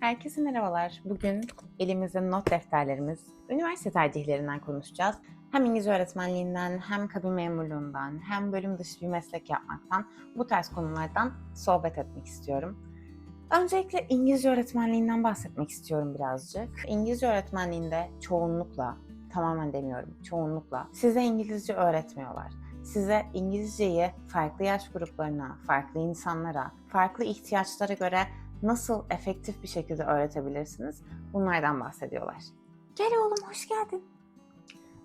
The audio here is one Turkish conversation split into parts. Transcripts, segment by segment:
Herkese merhabalar. Bugün elimizde not defterlerimiz, üniversite tercihlerinden konuşacağız. Hem İngilizce öğretmenliğinden, hem kabin memurluğundan, hem bölüm dışı bir meslek yapmaktan, bu tarz konulardan sohbet etmek istiyorum. Öncelikle İngilizce öğretmenliğinden bahsetmek istiyorum birazcık. İngilizce öğretmenliğinde çoğunlukla, tamamen demiyorum, çoğunlukla size İngilizce öğretmiyorlar. Size İngilizceyi farklı yaş gruplarına, farklı insanlara, farklı ihtiyaçlara göre nasıl efektif bir şekilde öğretebilirsiniz? Bunlardan bahsediyorlar. Gel oğlum hoş geldin.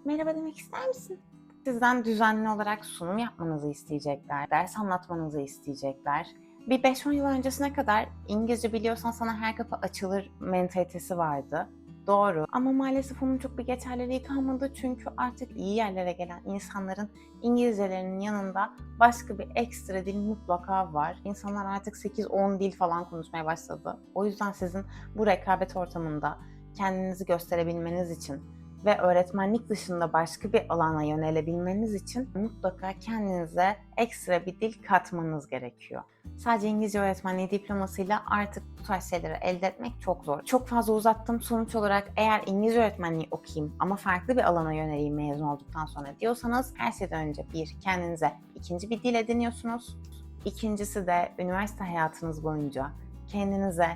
Merhaba demek ister misin? Sizden düzenli olarak sunum yapmanızı isteyecekler, ders anlatmanızı isteyecekler. Bir 5-10 yıl öncesine kadar İngilizce biliyorsan sana her kapı açılır mentalitesi vardı. Doğru. Ama maalesef onun çok bir geçerliliği kalmadı çünkü artık iyi yerlere gelen insanların İngilizcelerinin yanında başka bir ekstra dil mutlaka var. İnsanlar artık 8-10 dil falan konuşmaya başladı. O yüzden sizin bu rekabet ortamında kendinizi gösterebilmeniz için ve öğretmenlik dışında başka bir alana yönelebilmeniz için mutlaka kendinize ekstra bir dil katmanız gerekiyor. Sadece İngilizce öğretmenliği diplomasıyla artık bu tarz şeyleri elde etmek çok zor. Çok fazla uzattım. Sonuç olarak eğer İngilizce öğretmenliği okuyayım ama farklı bir alana yöneleyim mezun olduktan sonra diyorsanız her şeyden önce bir kendinize ikinci bir dil ediniyorsunuz. İkincisi de üniversite hayatınız boyunca kendinize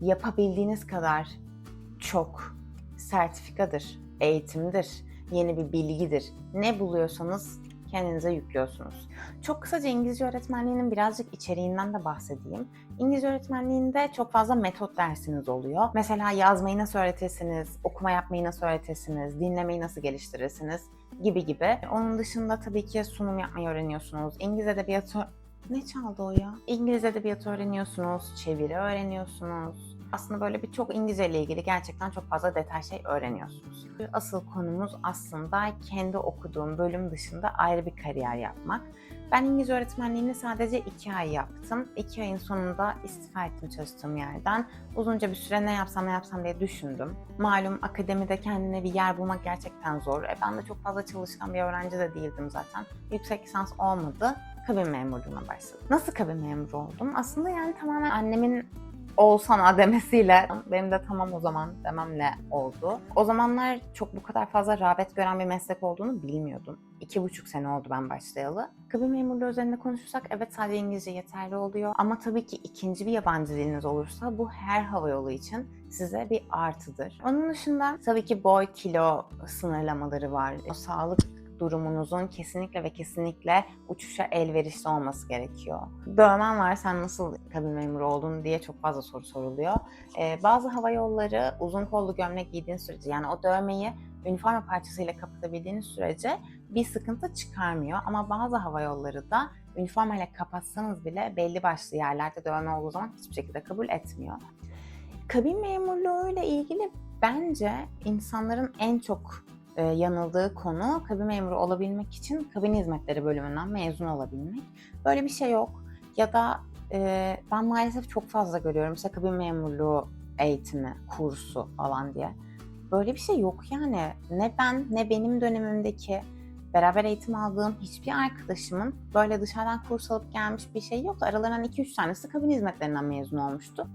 yapabildiğiniz kadar çok sertifikadır, eğitimdir, yeni bir bilgidir. Ne buluyorsanız kendinize yüklüyorsunuz. Çok kısaca İngilizce öğretmenliğinin birazcık içeriğinden de bahsedeyim. İngilizce öğretmenliğinde çok fazla metot dersiniz oluyor. Mesela yazmayı nasıl öğretirsiniz, okuma yapmayı nasıl öğretirsiniz, dinlemeyi nasıl geliştirirsiniz gibi gibi. Onun dışında tabii ki sunum yapmayı öğreniyorsunuz. İngiliz edebiyatı... Ne çaldı o ya? İngiliz edebiyatı öğreniyorsunuz, çeviri öğreniyorsunuz. Aslında böyle birçok İngilizce ile ilgili gerçekten çok fazla detay şey öğreniyorsunuz. Asıl konumuz aslında kendi okuduğum bölüm dışında ayrı bir kariyer yapmak. Ben İngilizce öğretmenliğini sadece iki ay yaptım. İki ayın sonunda istifa ettim çalıştığım yerden. Uzunca bir süre ne yapsam ne yapsam diye düşündüm. Malum akademide kendine bir yer bulmak gerçekten zor. E ben de çok fazla çalışkan bir öğrenci de değildim zaten. Yüksek lisans olmadı. Kabin memurluğuna başladım. Nasıl kabin memuru oldum? Aslında yani tamamen annemin olsana demesiyle benim de tamam o zaman dememle oldu. O zamanlar çok bu kadar fazla rağbet gören bir meslek olduğunu bilmiyordum. İki buçuk sene oldu ben başlayalı. Kabin memurluğu üzerinde konuşursak evet sadece İngilizce yeterli oluyor. Ama tabii ki ikinci bir yabancı diliniz olursa bu her hava yolu için size bir artıdır. Onun dışında tabii ki boy kilo sınırlamaları var. O sağlık durumunuzun kesinlikle ve kesinlikle uçuşa elverişli olması gerekiyor. Dövmen var sen nasıl kabin memuru oldun diye çok fazla soru soruluyor. Ee, bazı hava yolları uzun kollu gömlek giydiğin sürece yani o dövmeyi üniforma parçasıyla kapatabildiğiniz sürece bir sıkıntı çıkarmıyor. Ama bazı hava yolları da üniformayla kapatsanız bile belli başlı yerlerde dövme olduğu zaman hiçbir şekilde kabul etmiyor. Kabin memurluğu ile ilgili bence insanların en çok e, yanıldığı konu kabin memuru olabilmek için kabin hizmetleri bölümünden mezun olabilmek. Böyle bir şey yok. Ya da e, ben maalesef çok fazla görüyorum işte kabin memurluğu eğitimi, kursu falan diye. Böyle bir şey yok yani. Ne ben ne benim dönemimdeki beraber eğitim aldığım hiçbir arkadaşımın böyle dışarıdan kurs alıp gelmiş bir şey yoktu. Aralarından 2-3 tanesi kabin hizmetlerinden mezun olmuştu.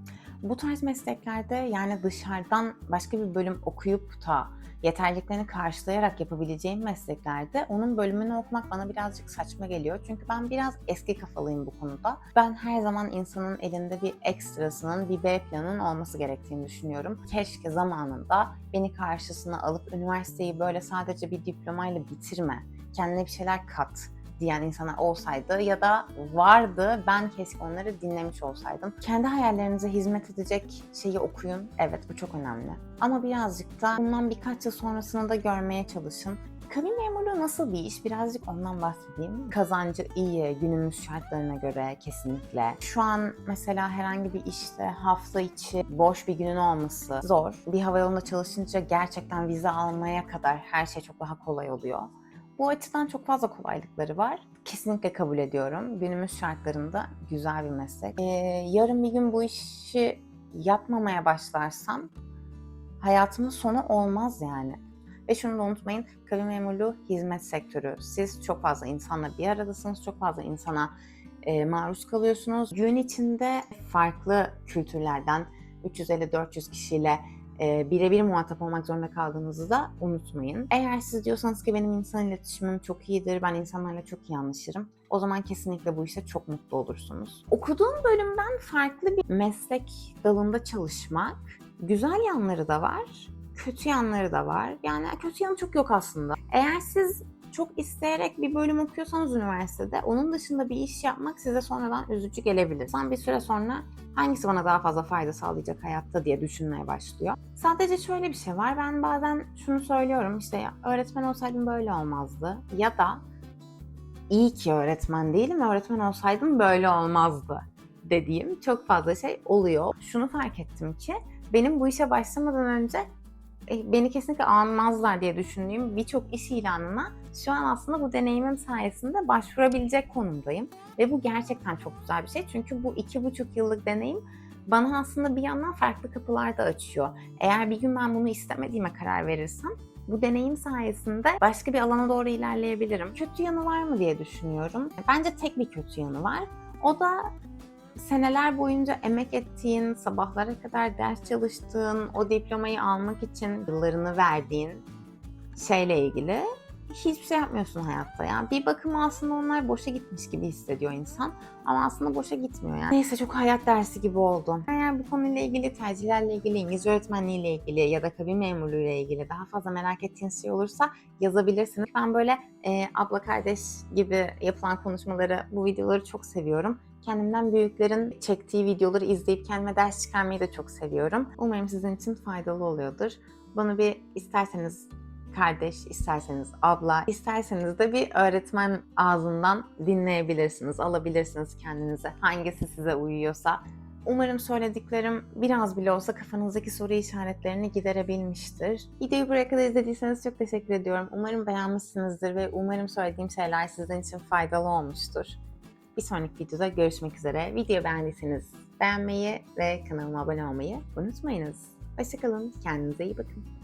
Bu tarz mesleklerde yani dışarıdan başka bir bölüm okuyup da yeterliliklerini karşılayarak yapabileceğim mesleklerde onun bölümünü okumak bana birazcık saçma geliyor. Çünkü ben biraz eski kafalıyım bu konuda. Ben her zaman insanın elinde bir ekstrasının, bir B planının olması gerektiğini düşünüyorum. Keşke zamanında beni karşısına alıp üniversiteyi böyle sadece bir diplomayla bitirme, kendine bir şeyler kat diyen insanlar olsaydı ya da vardı ben keşke onları dinlemiş olsaydım. Kendi hayallerinize hizmet edecek şeyi okuyun. Evet bu çok önemli. Ama birazcık da bundan birkaç yıl sonrasını da görmeye çalışın. Kabin memurluğu nasıl bir iş? Birazcık ondan bahsedeyim. Kazancı iyi, günümüz şartlarına göre kesinlikle. Şu an mesela herhangi bir işte hafta içi boş bir günün olması zor. Bir havayolunda çalışınca gerçekten vize almaya kadar her şey çok daha kolay oluyor. Bu açıdan çok fazla kolaylıkları var. Kesinlikle kabul ediyorum. Günümüz şartlarında güzel bir meslek. Ee, yarın bir gün bu işi yapmamaya başlarsam hayatımın sonu olmaz yani. Ve şunu da unutmayın, kabin memurluğu hizmet sektörü. Siz çok fazla insanla bir aradasınız, çok fazla insana e, maruz kalıyorsunuz. Gün içinde farklı kültürlerden, 350-400 kişiyle e, birebir muhatap olmak zorunda kaldığınızı da unutmayın. Eğer siz diyorsanız ki benim insan iletişimim çok iyidir, ben insanlarla çok iyi anlaşırım. O zaman kesinlikle bu işte çok mutlu olursunuz. Okuduğum bölümden farklı bir meslek dalında çalışmak güzel yanları da var, kötü yanları da var. Yani kötü yanı çok yok aslında. Eğer siz çok isteyerek bir bölüm okuyorsanız üniversitede onun dışında bir iş yapmak size sonradan üzücü gelebilir. Sen bir süre sonra hangisi bana daha fazla fayda sağlayacak hayatta diye düşünmeye başlıyor. Sadece şöyle bir şey var. Ben bazen şunu söylüyorum işte öğretmen olsaydım böyle olmazdı. Ya da iyi ki öğretmen değilim öğretmen olsaydım böyle olmazdı dediğim çok fazla şey oluyor. Şunu fark ettim ki benim bu işe başlamadan önce beni kesinlikle almazlar diye düşündüğüm birçok iş ilanına şu an aslında bu deneyimim sayesinde başvurabilecek konumdayım. Ve bu gerçekten çok güzel bir şey. Çünkü bu iki buçuk yıllık deneyim bana aslında bir yandan farklı kapılar da açıyor. Eğer bir gün ben bunu istemediğime karar verirsem bu deneyim sayesinde başka bir alana doğru ilerleyebilirim. Kötü yanı var mı diye düşünüyorum. Bence tek bir kötü yanı var. O da seneler boyunca emek ettiğin, sabahlara kadar ders çalıştığın, o diplomayı almak için yıllarını verdiğin şeyle ilgili hiçbir şey yapmıyorsun hayatta. Yani bir bakıma aslında onlar boşa gitmiş gibi hissediyor insan. Ama aslında boşa gitmiyor yani. Neyse çok hayat dersi gibi oldu. Eğer bu konuyla ilgili, tercihlerle ilgili, İngilizce öğretmenliği ile ilgili ya da kabin memurluğu ile ilgili daha fazla merak ettiğiniz şey olursa yazabilirsiniz. Ben böyle e, abla kardeş gibi yapılan konuşmaları, bu videoları çok seviyorum. Kendimden büyüklerin çektiği videoları izleyip kendime ders çıkarmayı da çok seviyorum. Umarım sizin için faydalı oluyordur. Bana bir isterseniz kardeş, isterseniz abla, isterseniz de bir öğretmen ağzından dinleyebilirsiniz, alabilirsiniz kendinize. Hangisi size uyuyorsa. Umarım söylediklerim biraz bile olsa kafanızdaki soru işaretlerini giderebilmiştir. Videoyu buraya kadar izlediyseniz çok teşekkür ediyorum. Umarım beğenmişsinizdir ve umarım söylediğim şeyler sizin için faydalı olmuştur. Bir sonraki videoda görüşmek üzere. Videoyu beğendiyseniz beğenmeyi ve kanalıma abone olmayı unutmayınız. Hoşçakalın, kendinize iyi bakın.